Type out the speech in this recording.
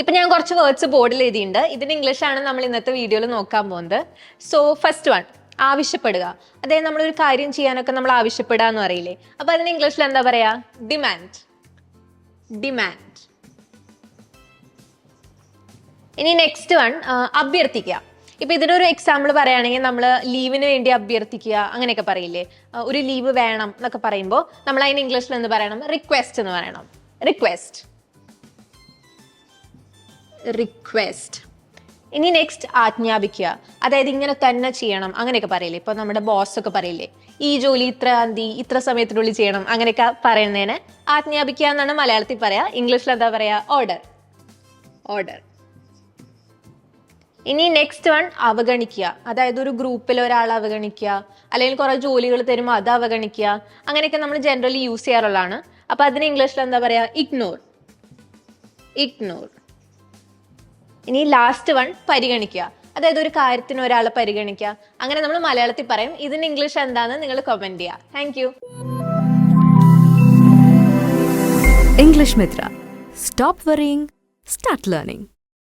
ഇപ്പൊ ഞാൻ കുറച്ച് വേർഡ്സ് ബോർഡിൽ എഴുതിയിട്ടുണ്ട്. ഇതിന് ഇംഗ്ലീഷാണ് നമ്മൾ ഇന്നത്തെ വീഡിയോയിൽ നോക്കാൻ പോകുന്നത്. സോ ഫസ്റ്റ് വൺ ആവശ്യപ്പെടുക. അതായത് നമ്മൾ ഒരു കാര്യം ചെയ്യാനൊക്കെ നമ്മൾ ആവശ്യപ്പെടുക എന്ന് പറയില്ലേ? അപ്പൊ അതിന് ഇംഗ്ലീഷിൽ എന്താ പറയാ? ഡിമാൻഡ് ഡിമാൻഡ് ഇനി നെക്സ്റ്റ് വൺ അഭ്യർത്ഥിക്കുക. ഇപ്പൊ ഇതിനൊരു എക്സാമ്പിൾ പറയുകയാണെങ്കിൽ നമ്മൾ ലീവിന് വേണ്ടി അഭ്യർത്ഥിക്കുക അങ്ങനെയൊക്കെ പറയില്ലേ? ഒരു ലീവ് വേണം എന്നൊക്കെ പറയുമ്പോൾ നമ്മൾ അതിന് ഇംഗ്ലീഷിൽ എന്ത് പറയണം? റിക്വസ്റ്റ് എന്ന് പറയണം. റിക്വസ്റ്റ് റിക്വസ്റ്റ് ഇനി നെക്സ്റ്റ് ആജ്ഞാപിക്കുക. അതായത് ഇങ്ങനെ തന്നെ ചെയ്യണം. അങ്ങനെയൊക്കെ പറയില്ലേ? ഇപ്പൊ നമ്മുടെ ബോസ് ഒക്കെ പറയില്ലേ? ഈ ജോലി ഇത്ര തീയതി ഇത്ര സമയത്തിനുള്ളിൽ ചെയ്യണം. അങ്ങനെയൊക്കെ പറയുന്നതിന് ആജ്ഞാപിക്കുക എന്നാണ് മലയാളത്തിൽ പറയാ. ഇംഗ്ലീഷിൽ എന്താ പറയാ? ഓർഡർ ഓർഡർ ഇനി നെക്സ്റ്റ് വൺ അവഗണിക്കുക. അതായത് ഒരു ഗ്രൂപ്പിൽ ഒരാൾ അവഗണിക്കുക. അല്ലെങ്കിൽ കുറെ ജോലികൾ തരുമ്പോൾ അത് അവഗണിക്കുക. അങ്ങനെയൊക്കെ നമ്മൾ ജനറലി യൂസ് ചെയ്യാറുള്ളതാണ്. അപ്പൊ അതിന് ഇംഗ്ലീഷിൽ എന്താ പറയാ? ഇഗ്നോർ ഇഗ്നോർ ഇനി ലാസ്റ്റ് വൺ പരിഗണിക്കുക. അതായത് ഒരു കാര്യത്തിന് ഒരാളെ പരിഗണിക്കുക. അങ്ങനെ നമ്മൾ മലയാളത്തിൽ പറയും. ഇതിന് ഇംഗ്ലീഷ് എന്താണെന്ന് നിങ്ങൾ കമന്റ് ചെയ്യുക. Thank you English Mitra stop worrying start learning.